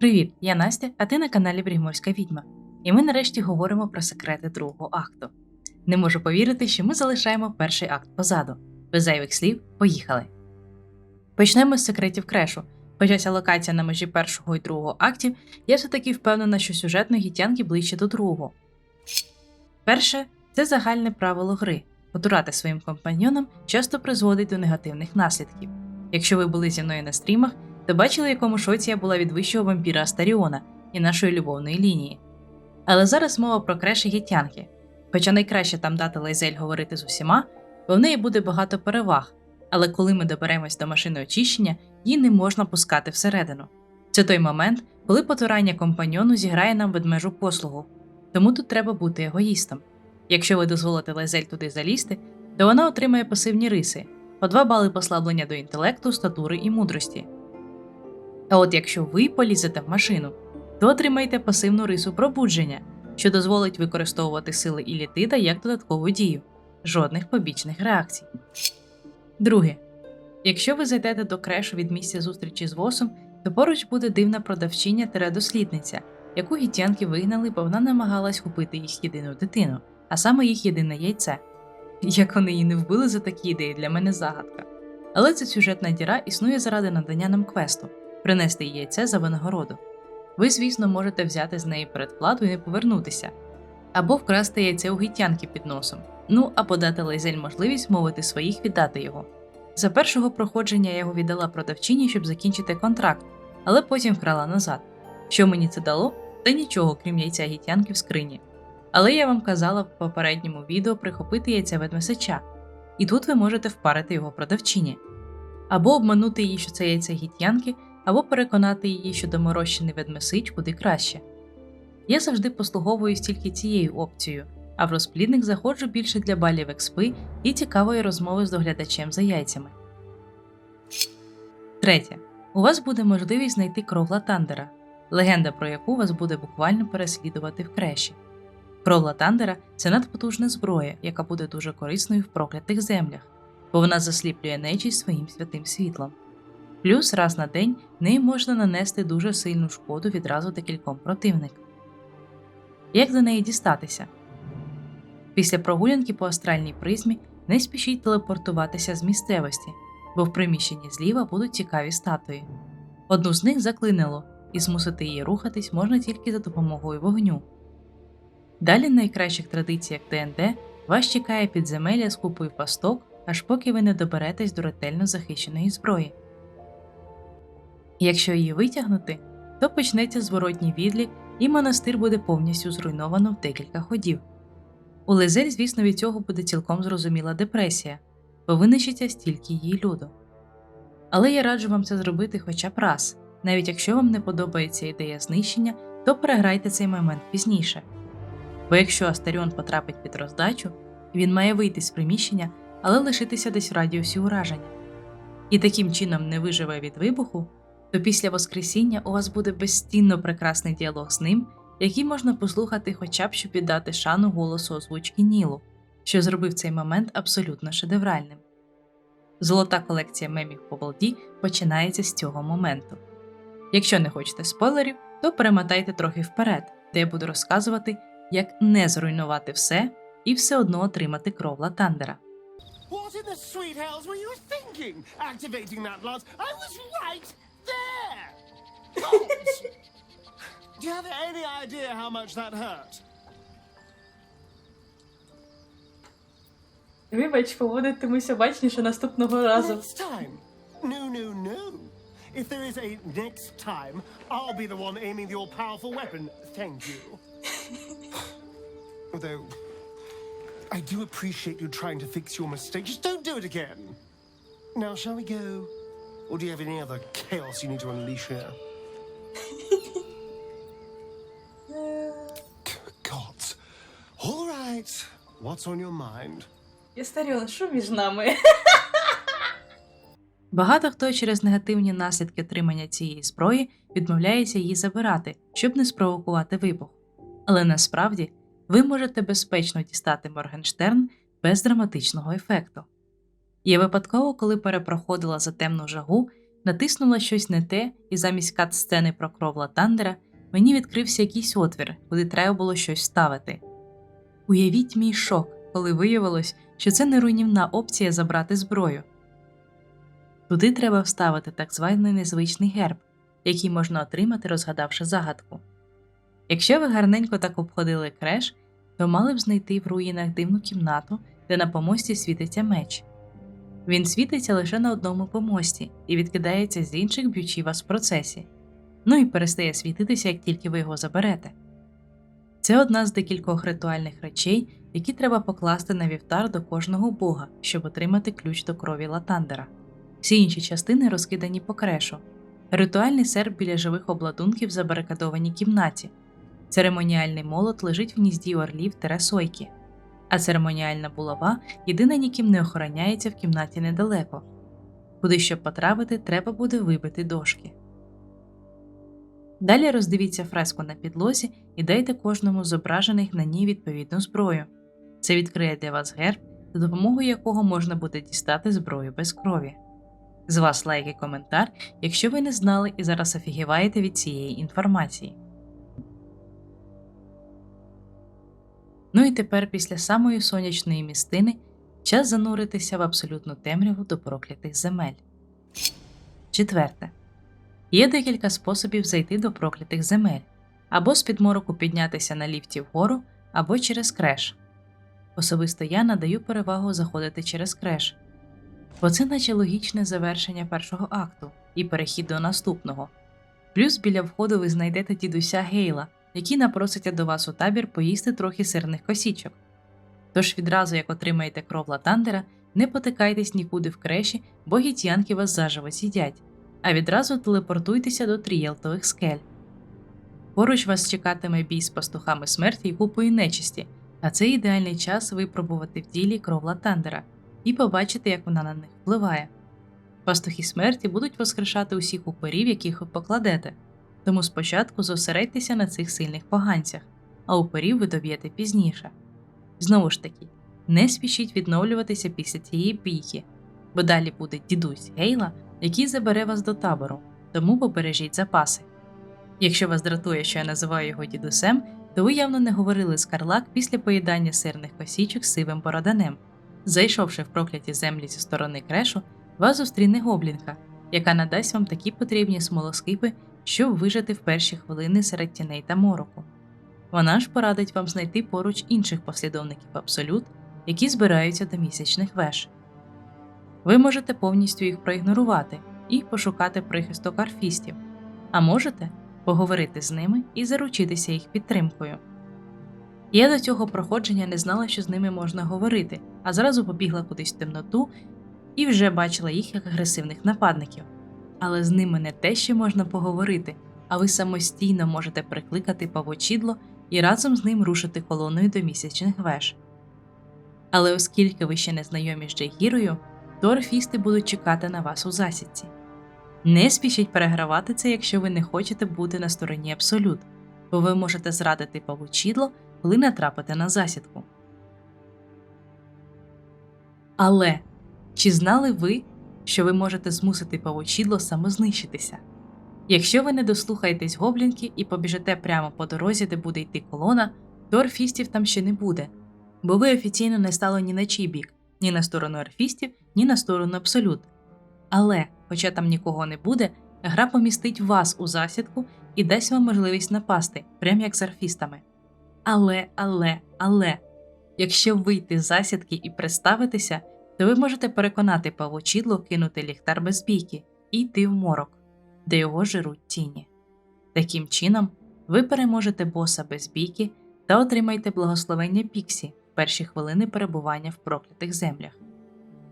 Привіт, я Настя, а ти на каналі Брігморська відьма. І ми нарешті говоримо про секрети другого акту. Не можу повірити, що ми залишаємо перший акт позаду. Без зайвих слів, поїхали. Почнемо з секретів крешу. Хоча ця локація на межі першого і другого актів, я все-таки впевнена, що сюжетно гітянки ближче до другого. Перше це загальне правило гри. Потурати своїм компаньйонам часто призводить до негативних наслідків. Якщо ви були зі мною на стрімах, то бачили, якому шоці я була від вищого вампіра Астаріона і нашої любовної лінії. Але зараз мова про креш і гітянки. Хоча найкраще там дати Лайзель говорити з усіма, бо в неї буде багато переваг, але коли ми доберемось до машини очищення, її не можна пускати всередину. Це той момент, коли потурання компаньйону зіграє нам ведмежу послугу, тому тут треба бути егоїстом. Якщо ви дозволите Лайзель туди залізти, то вона отримає пасивні риси, по 2 бали послаблення до інтелекту, статури і мудрості. А от якщо ви полізете в машину, то отримаєте пасивну рису пробудження, що дозволить використовувати сили Ілітида як додаткову дію, жодних побічних реакцій. Друге. Якщо ви зайдете до крешу від місця зустрічі з восом, то поруч буде дивна продавчиня дослідниця, яку гітянки вигнали, бо вона намагалась купити їх єдину дитину, а саме їх єдине яйце. Як вони її не вбили за такі ідеї, для мене загадка. Але ця сюжетна діра існує заради надання нам квесту принести яйце за винагороду. Ви, звісно, можете взяти з неї передплату і не повернутися, або вкрасти яйце у гітянки під носом, ну або дати Лайзель можливість мовити своїх віддати його. За першого проходження я його віддала продавчині, щоб закінчити контракт, але потім вкрала назад. Що мені це дало? Та нічого, крім яйця гітянки в скрині. Але я вам казала в попередньому відео прихопити яйце ведмесича, і тут ви можете впарити його продавчині, або обманути її, що це яйце гітянки, або переконати її, що доморощений ведмесич куди краще. Я завжди послуговуюсь тільки цією опцією, а в розплідник заходжу більше для балів експи і цікавої розмови з доглядачем за яйцями. Третє. У вас буде можливість знайти кровла Тандера, легенда про яку вас буде буквально переслідувати в креші. Кровла Тандера це надпотужна зброя, яка буде дуже корисною в проклятих землях, бо вона засліплює нечість своїм святим світлом. Плюс раз на день нею можна нанести дуже сильну шкоду відразу декільком противникам. Як до неї дістатися? Після прогулянки по астральній призмі не спішіть телепортуватися з місцевості, бо в приміщенні зліва будуть цікаві статуї. Одну з них заклинило, і змусити її рухатись можна тільки за допомогою вогню. Далі в найкращих традиціях ДНД вас чекає підземелля з купою пасток, аж поки ви не доберетесь до ретельно захищеної зброї. Якщо її витягнути, то почнеться зворотній відлік, і монастир буде повністю зруйновано в декілька ходів. У Лизель, звісно, від цього буде цілком зрозуміла депресія, бо винищиться стільки її люду. Але я раджу вам це зробити хоча б раз, навіть якщо вам не подобається ідея знищення, то переграйте цей момент пізніше. Бо якщо Астаріон потрапить під роздачу, він має вийти з приміщення, але лишитися десь в радіусі ураження. І таким чином не виживе від вибуху, то після Воскресіння у вас буде безстінно прекрасний діалог з ним, який можна послухати хоча б щоб віддати шану голосу озвучки Нілу, що зробив цей момент абсолютно шедевральним. Золота колекція мемів по Волді починається з цього моменту. Якщо не хочете спойлерів, то перемотайте трохи вперед, де я буду розказувати, як не зруйнувати все і все одно отримати кровла Тандера. What in the sweet hells were you thinking? Activating that lance? I was right there! Gods! Do you have any idea how much that hurt? Вибач, поводитимуся бачніше наступного разу. Next time? No, no, no. If there is a next time, I'll be the one aiming the all-powerful weapon. Thank you. Although, I do appreciate you trying to fix your mistake. Just don't do it again. Now, shall we go? Or do you have any other chaos you need to unleash here? Gods. All right. What's on your mind? Істаріон, що між нами? Багато хто через негативні наслідки отримання цієї зброї відмовляється її забирати, щоб не спровокувати вибух. Але насправді ви можете безпечно дістати Моргенштерн без драматичного ефекту. Я випадково, коли перепроходила за темну жагу, натиснула щось не те, і замість кат-сцени про кров Латандера мені відкрився якийсь отвір, куди треба було щось ставити. Уявіть мій шок, коли виявилось, що це не руйнівна опція забрати зброю. Туди треба вставити так званий незвичний герб, який можна отримати, розгадавши загадку. Якщо ви гарненько так обходили креш, то мали б знайти в руїнах дивну кімнату, де на помості світиться меч. Він світиться лише на одному помості і відкидається з інших б'ючи вас в процесі, ну і перестає світитися, як тільки ви його заберете. Це одна з декількох ритуальних речей, які треба покласти на вівтар до кожного бога, щоб отримати ключ до крові Латандера. Всі інші частини розкидані по крешу. Ритуальний серп біля живих обладунків в забарикадованій кімнаті. Церемоніальний молот лежить в гнізді орлів терасойки, а церемоніальна булава єдина ніким не охороняється в кімнаті недалеко. Куди щоб потрапити, треба буде вибити дошки. Далі роздивіться фреску на підлозі і дайте кожному зображених на ній відповідну зброю. Це відкриє для вас герб, за допомогою якого можна буде дістати зброю без крові. З вас лайк і коментар, якщо ви не знали і зараз офігіваєте від цієї інформації. Ну і тепер, після самої сонячної містини, час зануритися в абсолютну темряву до проклятих земель. Четверте. Є декілька способів зайти до проклятих земель або з підмороку піднятися на ліфті вгору, або через креш. Особисто я надаю перевагу заходити через креш, бо це наче логічне завершення першого акту і перехід до наступного. Плюс біля входу ви знайдете дідуся Гейла, який напроситься до вас у табір поїсти трохи сирних косічок. Тож відразу, як отримаєте кров Латандера, не потикайтесь нікуди в креші, бо гітянки вас заживо з'їдять, а відразу телепортуйтеся до трієлтових скель. Поруч вас чекатиме бій з пастухами смерті і купою нечисті, а це ідеальний час випробувати в ділі кров Латандера і побачити, як вона на них впливає. Пастухи смерті будуть воскрешати усіх упорів, яких ви покладете, тому спочатку зосередьтеся на цих сильних поганцях, а упорів ви доб'єте пізніше. Знову ж таки, не спішіть відновлюватися після цієї бійки, бо далі буде дідусь Гейла, який забере вас до табору, тому побережіть запаси. Якщо вас дратує, що я називаю його дідусем, то ви явно не говорили з Карлак після поїдання сирних косічок з сивим бороданем. Зайшовши в прокляті землі зі сторони крешу, вас зустріне гоблінка, яка надасть вам такі потрібні смолоскипи, щоб вижити в перші хвилини серед тіней та мороку. Вона ж порадить вам знайти поруч інших послідовників абсолют, які збираються до місячних веж. Ви можете повністю їх проігнорувати і пошукати прихисток арфістів, а можете поговорити з ними і заручитися їх підтримкою. Я до цього проходження не знала, що з ними можна говорити, а зразу побігла кудись в темноту і вже бачила їх як агресивних нападників. Але з ними не те, що можна поговорити, а ви самостійно можете прикликати павочідло і разом з ним рушити колоною до місячних веж. Але оскільки ви ще не знайомі з Джейгірою, орфісти будуть чекати на вас у засідці. Не спішіть перегравати це, якщо ви не хочете бути на стороні абсолют, бо ви можете зрадити павучідло, коли натрапите на засідку. Але чи знали ви, що ви можете змусити павучідло самознищитися? Якщо ви не дослухаєтесь гоблінки і побіжите прямо по дорозі, де буде йти колона, то орфістів там ще не буде, бо ви офіційно не стали ні на чий бік, ні на сторону орфістів, ні на сторону абсолют. Але, хоча там нікого не буде, гра помістить вас у засідку і дасть вам можливість напасти, прям як з орфістами. Але, але, але, якщо вийти з засідки і представитися, то ви можете переконати павучідло кинути ліхтар без бійки і йти в морок, де його жируть тіні. Таким чином, ви переможете боса без бійки та отримаєте благословення Піксі в перші хвилини перебування в проклятих землях.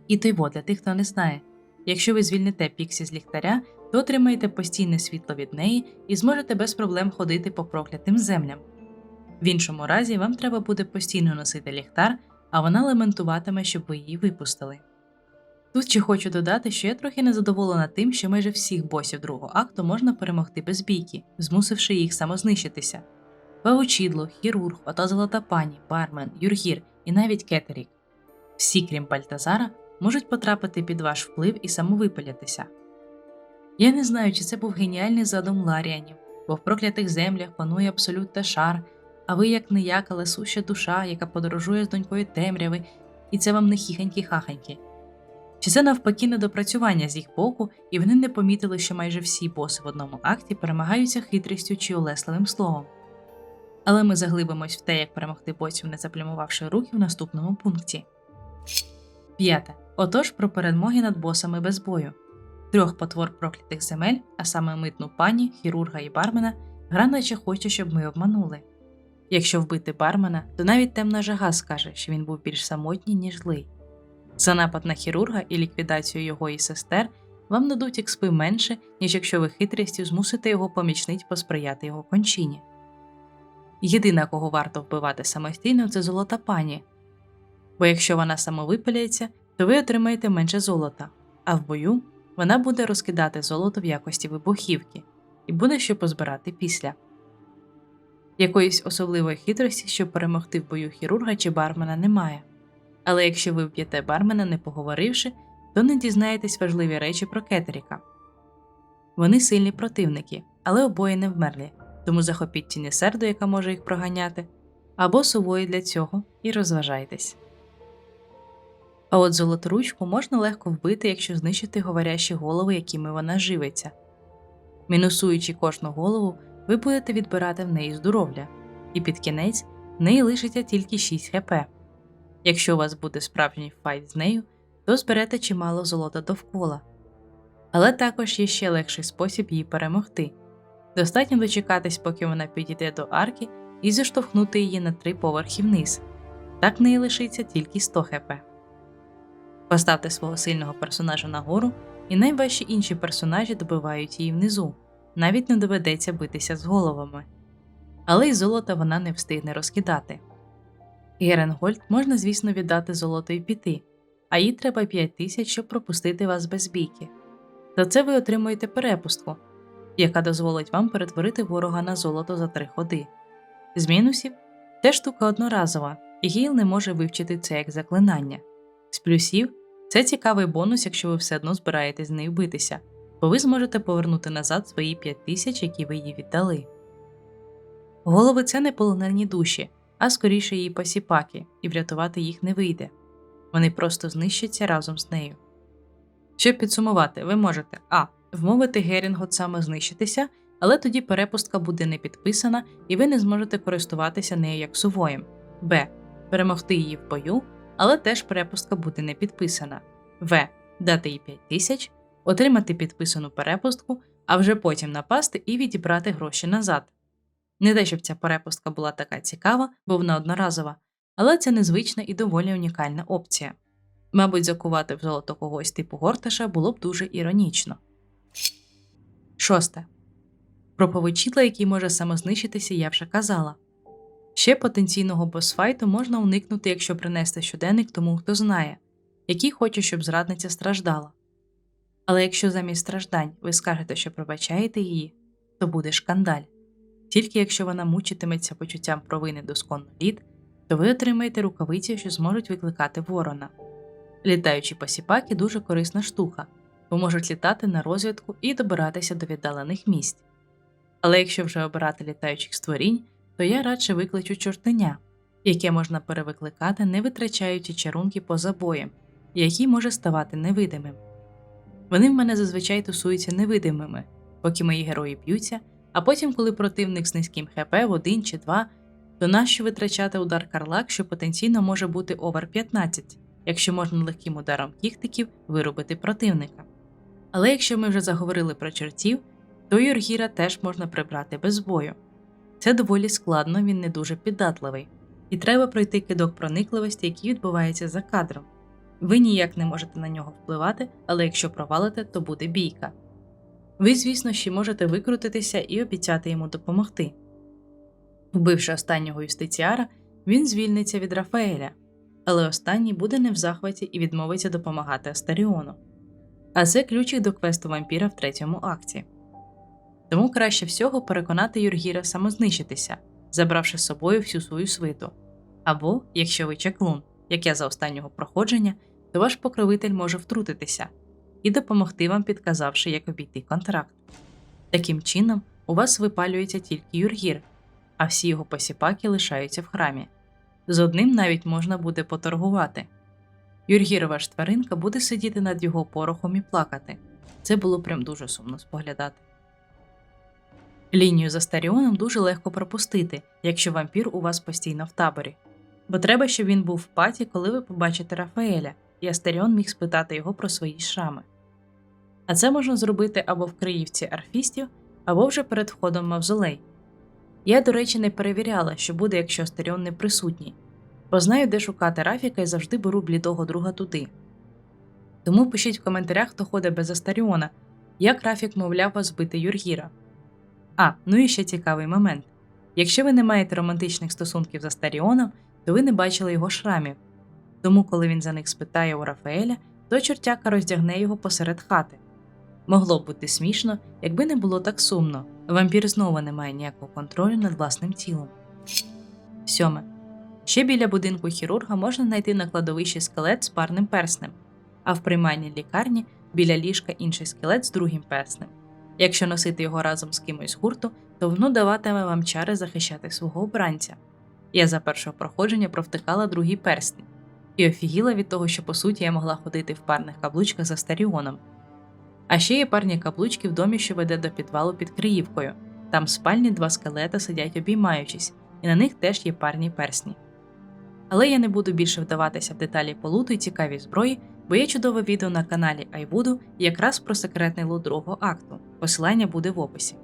І той бо для тих, хто не знає, якщо ви звільните Піксі з ліхтаря, то отримаєте постійне світло від неї і зможете без проблем ходити по проклятим землям. В іншому разі вам треба буде постійно носити ліхтар, а вона лементуватиме, щоб ви її випустили. Тут ще хочу додати, що я трохи незадоволена тим, що майже всіх босів другого акту можна перемогти без бійки, змусивши їх самознищитися. Паучідло, хірург, ота золота пані, бармен, юргір і навіть кетерік. Всі, крім Бальтазара, можуть потрапити під ваш вплив і самовипалятися. Я не знаю, чи це був геніальний задум Ларіанів, бо в проклятих землях панує абсолют та шар, а ви як не як, душа, яка подорожує з донькою темряви, і це вам не хіханькі-хаханьки. Чи це навпаки недопрацювання з їх боку, і вони не помітили, що майже всі боси в одному акті перемагаються хитрістю чи улесливим словом. Але ми заглибимось в те, як перемогти босів, не заплямувавши руки в наступному пункті. П'яте. Отож про перемоги над босами без бою. Трьох потвор проклятих земель, а саме митну пані, хірурга і бармена, гра наче хоче, щоб ми обманули. Якщо вбити бармена, то навіть темна жага скаже, що він був більш самотній, ніж злий. За напад на хірурга і ліквідацію його і сестер вам дадуть експи менше, ніж якщо ви хитрістю змусите його помічниць посприяти його кончині. Єдина, кого варто вбивати самостійно, це золота пані, бо якщо вона самовипиляється, то ви отримаєте менше золота, а в бою вона буде розкидати золото в якості вибухівки і буде що позбирати після. Якоїсь особливої хитрості, щоб перемогти в бою хірурга чи бармена, немає. Але якщо ви вб'єте бармена, не поговоривши, то не дізнаєтесь важливі речі про Кетеріка. Вони сильні противники, але обоє не вмерлі, тому захопіть тіні серду, яка може їх проганяти, або сувої для цього і розважайтесь. А от золоторучку можна легко вбити, якщо знищити говорящі голови, якими вона живиться. Мінусуючи кожну голову, ви будете відбирати в неї здоров'я, і під кінець в неї лишиться тільки 6 хп. Якщо у вас буде справжній файт з нею, то зберете чимало золота довкола. Але також є ще легший спосіб її перемогти. Достатньо дочекатись, поки вона підійде до арки, і заштовхнути її на три поверхи вниз. Так в неї лишиться тільки 100 хп. Поставте свого сильного персонажа нагору, і найважчі інші персонажі добивають її внизу, навіть не доведеться битися з головами. Але й золота вона не встигне розкидати. Геренгольд можна, звісно, віддати золото і піти, а їй треба 5 тисяч, щоб пропустити вас без бійки. За це ви отримуєте перепустку, яка дозволить вам перетворити ворога на золото за 3 ходи. З мінусів те штука одноразова, і Гейл не може вивчити це як заклинання. З плюсів це цікавий бонус, якщо ви все одно збираєтесь з нею битися, бо ви зможете повернути назад свої 5 тисяч, які ви їй віддали. Голови це не полонені душі, а скоріше її посіпаки, і врятувати їх не вийде. Вони просто знищаться разом з нею. Щоб підсумувати, ви можете а. Вмовити Герінгот саме знищитися, але тоді перепустка буде не підписана і ви не зможете користуватися нею як сувоєм. Б. Перемогти її в бою, але теж перепустка буде не підписана. В. Дати їй 5 тисяч, отримати підписану перепустку, а вже потім напасти і відібрати гроші назад. Не те, щоб ця перепустка була така цікава, бо вона одноразова, але це незвична і доволі унікальна опція. Мабуть, закувати в золото когось типу Горташа було б дуже іронічно. Шосте. Про повичітла, який може самознищитися, я вже казала. Ще потенційного босфайту можна уникнути, якщо принести щоденник тому, хто знає, який хоче, щоб зрадниця страждала. Але якщо замість страждань ви скажете, що пробачаєте її, то буде шкандаль. Тільки якщо вона мучитиметься почуттям провини досконно літ, то ви отримаєте рукавиці, що зможуть викликати ворона. Літаючі посіпаки дуже корисна штука, бо можуть літати на розвідку і добиратися до віддалених місць. Але якщо вже обирати літаючих створінь, то я радше викличу чортеня, яке можна перевикликати, не витрачаючи чарунки поза боєм, який може ставати невидимим. Вони в мене зазвичай тусуються невидимими, поки мої герої б'ються, а потім, коли противник з низьким ХП в один чи два, то нащо витрачати удар карлак, що потенційно може бути овер 15, якщо можна легким ударом кіхтиків вирубити противника. Але якщо ми вже заговорили про чортів, то Юргіра теж можна прибрати без бою. Це доволі складно, він не дуже піддатливий, і треба пройти кидок проникливості, який відбувається за кадром. Ви ніяк не можете на нього впливати, але якщо провалите, то буде бійка. Ви, звісно, ще можете викрутитися і обіцяти йому допомогти. Вбивши останнього юстиціара, він звільниться від Рафаеля, але останній буде не в захваті і відмовиться допомагати Астаріону. А це ключик до квесту вампіра в третьому акті. Тому краще всього переконати Юргіра самознищитися, забравши з собою всю свою свиту. Або, якщо ви чаклун, як я за останнього проходження, то ваш покровитель може втрутитися. і допомогти вам, підказавши, як обійти контракт. Таким чином, у вас випалюється тільки Юргір, а всі його посіпаки лишаються в храмі. З одним навіть можна буде поторгувати. Юргірова ж тваринка буде сидіти над його порохом і плакати. Це було прям дуже сумно споглядати. Лінію за Старіоном дуже легко пропустити, якщо вампір у вас постійно в таборі. Бо треба, щоб він був в паті, коли ви побачите Рафаеля, і Астеріон міг спитати його про свої шрами. А це можна зробити або в Криївці арфістів, або вже перед входом мавзолей. Я, до речі, не перевіряла, що буде, якщо Астеріон не присутній, бо знаю, де шукати Рафіка і завжди беру блідого друга туди. Тому пишіть в коментарях, хто ходить без Астаріона, як Рафік мовляв вас збити Юргіра. А, ну і ще цікавий момент. Якщо ви не маєте романтичних стосунків з Астаріоном, то ви не бачили його шрамів. Тому, коли він за них спитає у Рафаеля, то чортяка роздягне його посеред хати. Могло б бути смішно, якби не було так сумно. Вампір знову не має ніякого контролю над власним тілом. Сьоме. Ще біля будинку хірурга можна знайти на кладовищі скелет з парним перснем, а в приймальній лікарні біля ліжка інший скелет з другим перснем. Якщо носити його разом з кимось з гурту, то воно даватиме вам чари захищати свого обранця. Я за першого проходження провтикала другий перстень і офігіла від того, що по суті я могла ходити в парних каблучках за старіоном. А ще є парні каблучки в домі, що веде до підвалу під Криївкою. Там в спальні два скелета сидять обіймаючись, і на них теж є парні персні. Але я не буду більше вдаватися в деталі полуту і цікаві зброї, бо є чудове відео на каналі Айвуду якраз про секретний лут другого акту. Посилання буде в описі.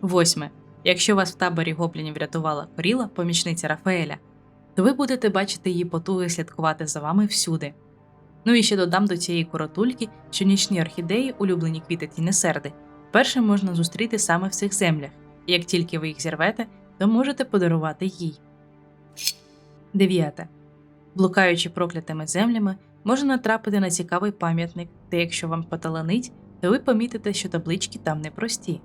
Восьме. Якщо вас в таборі гоблінів врятувала Коріла, помічниця Рафаеля, то ви будете бачити її потуги слідкувати за вами всюди. Ну і ще додам до цієї коротульки, що нічні орхідеї, улюблені квіти тінесерди, перше можна зустріти саме в цих землях, і як тільки ви їх зірвете, то можете подарувати їй. 9. Блукаючи проклятими землями, можна натрапити на цікавий пам'ятник, де якщо вам поталанить, то ви помітите, що таблички там непрості.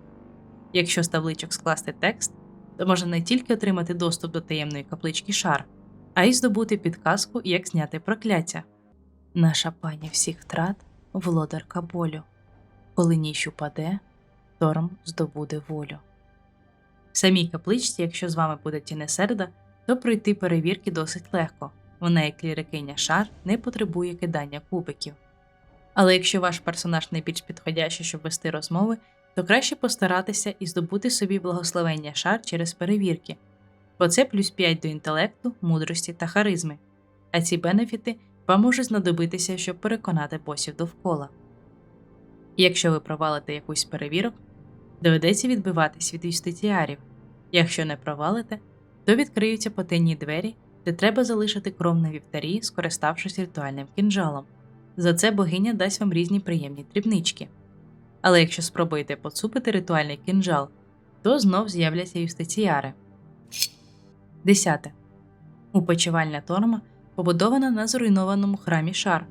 Якщо з табличок скласти текст, то можна не тільки отримати доступ до таємної каплички шар, а й здобути підказку, як зняти прокляття. Наша пані всіх втрат володарка болю. Коли ніч упаде, торм здобуде волю. В самій капличці, якщо з вами буде тінесерда, то пройти перевірки досить легко. Вона, як клірикиня шар, не потребує кидання кубиків. Але якщо ваш персонаж найбільш підходящий, щоб вести розмови, то краще постаратися і здобути собі благословення шар через перевірки, бо це плюс 5 до інтелекту, мудрості та харизми, а ці бенефіти вам можуть знадобитися, щоб переконати босів довкола. Якщо ви провалите якусь перевірок, доведеться відбиватись від юстиціарів. Якщо не провалите, то відкриються потайні двері, де треба залишити кров на вівтарі, скориставшись ритуальним кінжалом. За це богиня дасть вам різні приємні дрібнички. Але якщо спробуєте поцупити ритуальний кінжал, то знов з'являться юстиціари. 10. Упочивальня Торма побудована на зруйнованому храмі Шар,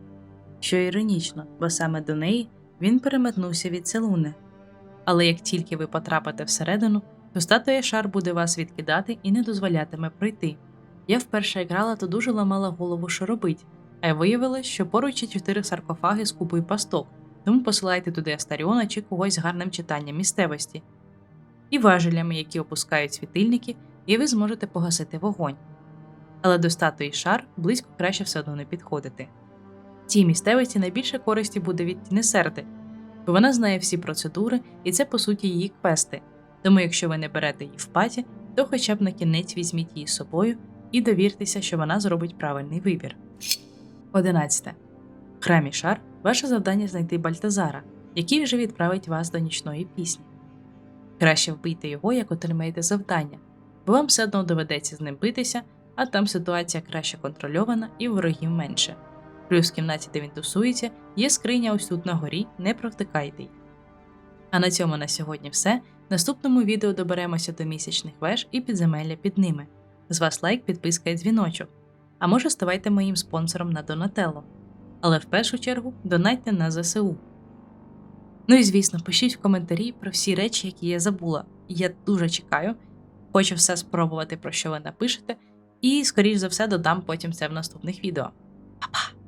що іронічно, бо саме до неї він переметнувся від Целуни. Але як тільки ви потрапите всередину, то статуя шар буде вас відкидати і не дозволятиме пройти. Я вперше грала, то дуже ламала голову, що робить, а й виявилось, що поруч є чотири саркофаги з купою пасток, тому посилайте туди Астаріона чи когось з гарним читанням місцевості, і важелями, які опускають світильники, і ви зможете погасити вогонь. Але до статуї шар близько краще все одно не підходити. Цій місцевості найбільше користі буде від Тінесерди, бо вона знає всі процедури, і це по суті її квести. Тому, якщо ви не берете її в паті, то хоча б на кінець візьміть її з собою і довіртеся, що вона зробить правильний вибір. 11. В храмі Шар ваше завдання знайти Бальтазара, який вже відправить вас до нічної пісні. Краще вбийте його, як отримаєте завдання, бо вам все одно доведеться з ним битися, а там ситуація краще контрольована і ворогів менше. Плюс в кімнаті, де він тусується, є скриня ось тут на горі, не провтикайте. А на цьому на сьогодні все. В наступному відео доберемося до місячних веж і підземелля під ними. З вас лайк, підписка і дзвіночок. А може ставайте моїм спонсором на Донателло. Але в першу чергу донайте на ЗСУ. Ну і звісно, пишіть в коментарі про всі речі, які я забула. Я дуже чекаю, хочу все спробувати, про що ви напишете, і, скоріш за все, додам потім це в наступних відео. Па-па!